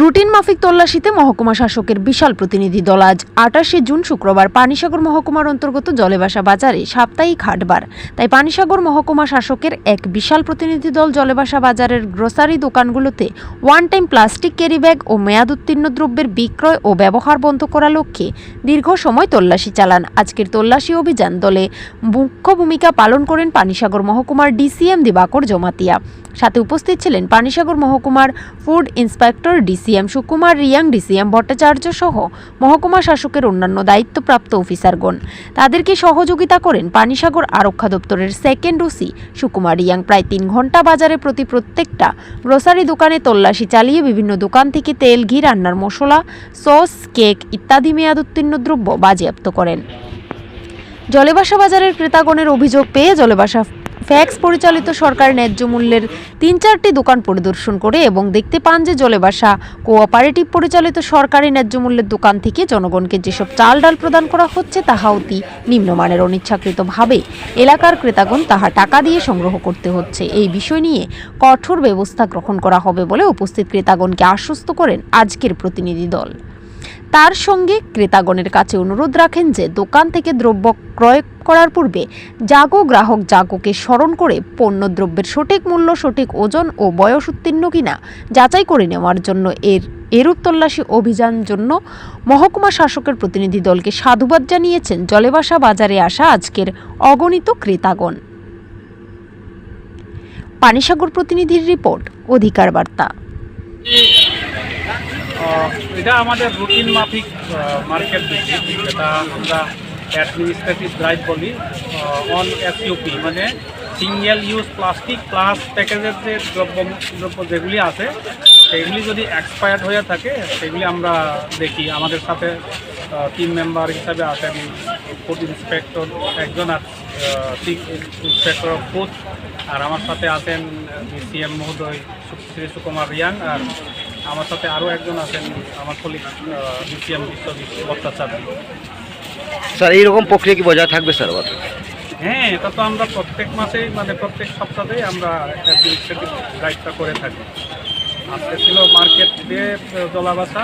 Routine মাফিক তল্লাশিতে মহকুমা শাসকের বিশাল প্রতিনিধি দল আজ আটাশে জুন শুক্রবার পানিসাগর মহকুমার অন্তর্গত জলেবাসা বাজারে সাপ্তাহিক হাটবার। তাই পানিসাগর মহকুমা শাসকের এক বিশাল প্রতিনিধি দল জলেবাসা বাজারের গ্রোসারি দোকানগুলোতে one time plastic carry bag ও মেয়াদ উত্তীর্ণ দ্রব্যের বিক্রয় ও ব্যবহার বন্ধ করা লক্ষ্যে দীর্ঘ সময় তল্লাশি চালান। আজকের তল্লাশি অভিযান দলে মুখ্য ভূমিকা পালন করেন পানিসাগর মহকুমার ডিসিএম দিবাকর জমাতিয়া। সাথে উপস্থিত ছিলেন পানিসাগর মহকুমার food inspector DCM Sukumar, Reang DCM Bhattacharya সহ মহকুমা শাসকের অন্যান্য দায়িত্বপ্রাপ্ত অফিসারগণ। তাদেরকে সহযোগিতা করেন পানিসাগর আরক্ষা দপ্তরের সেকেন্ড ওসি সুকুমার রিয়াং। প্রায় তিন ঘণ্টা বাজারে প্রতি প্রত্যেকটা গ্রোসারি দোকানে তল্লাশি চালিয়ে বিভিন্ন দোকান থেকে তেল, ঘি, রান্নার মশলা, সস, কেক ইত্যাদি মেয়াদ উত্তীর্ণ দ্রব্য বাজেয়াপ্ত করেন। জলেবাসা বাজারের ক্রেতাগণের অভিযোগ পেয়ে জলেবাসা ফ্যাক্স পরিচালিত সরকার ন্যায্য মূল্যের তিন চারটি দোকান পরিদর্শন করে এবং দেখতে পান যে জলেবাসা কোঅপারেটিভ পরিচালিত সরকারি ন্যায্য মূল্যের দোকান থেকে জনগণকে যেসব চাল ডাল প্রদান করা হচ্ছে, তাহা অতি নিম্নমানের অনিচ্ছাকৃতভাবে। এলাকার ক্রেতাগণ তাহা টাকা দিয়ে সংগ্রহ করতে হচ্ছে। এই বিষয় নিয়ে কঠোর ব্যবস্থা গ্রহণ করা হবে বলে উপস্থিত ক্রেতাগণকে আশ্বস্ত করেন আজকের প্রতিনিধি দল। তার সঙ্গে ক্রেতাগণের কাছে অনুরোধ রাখেন যে দোকান থেকে দ্রব্য ক্রয় করার পূর্বে জাগো গ্রাহক জাগোকে স্মরণ করে পণ্য দ্রব্যের সঠিক মূল্য, সঠিক ওজন ও বয়স উত্তীর্ণ কিনা যাচাই করে নেওয়ার জন্য এর এরূপ তল্লাশি অভিযান জন্য মহকুমা শাসকের প্রতিনিধি দলকে সাধুবাদ জানিয়েছেন জলেবাসা বাজারে আসা আজকের অগণিত ক্রেতাগণ। পানিসাগর প্রতিনিধির রিপোর্ট, অধিকার বার্তা। এটা আমাদের রুটিন মাফিক মার্কেট ভিত্তিক। যেটা আমরা অ্যাডমিনিস্ট্রেটিভ ড্রাইভ বলি অন এসইউপি মানে সিঙ্গেল ইউজ প্লাস্টিক প্লাস প্যাকেজের যে দ্রব্য দ্রব্য যেগুলি আছে, সেগুলি যদি এক্সপায়ার্ড হয়ে থাকে, সেগুলি আমরা দেখি। আমাদের সাথে টিম মেম্বার হিসাবে আছেন ফুড ইন্সপেক্টর একজন ইন্সপেক্টর অফ ফুড আর আমার সাথে আছেন সিএম মহোদয় শ্রী সুকুমার রিয়াং, আর আমার সাথে আরও একজন আছেন আমার colleague DCM Biswajit Bhattacharya. Sir এইরকম প্রক্রিয়া কি বজায় থাকবে স্যার আবার? হ্যাঁ এটা তো আমরা প্রত্যেক মাসেই মানে প্রত্যেক সপ্তাহেই আমরা অ্যাডমিনিস্ট্রেটিভ দায়িত্ব করে থাকি। আজকে ছিল মার্কেট ডে জলাবাসা।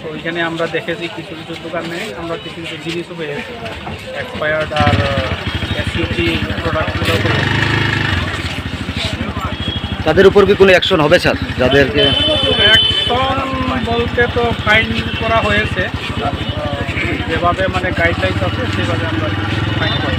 তো ওইখানে আমরা দেখেছি কিছু কিছু দোকানে আমরা কিছু কিছু জিনিসও পেয়েছি এক্সপায়ার্ড আর এসইউটি প্রোডাক্টগুলো তাদের উপর কি কোনো অ্যাকশন হবে স্যার? যাদেরকে অ্যাকশন বলতে তো ফাইন করা হয়েছে। যেভাবে মানে গাইডলাইন আছে, সেভাবে আমরা ফাইন করি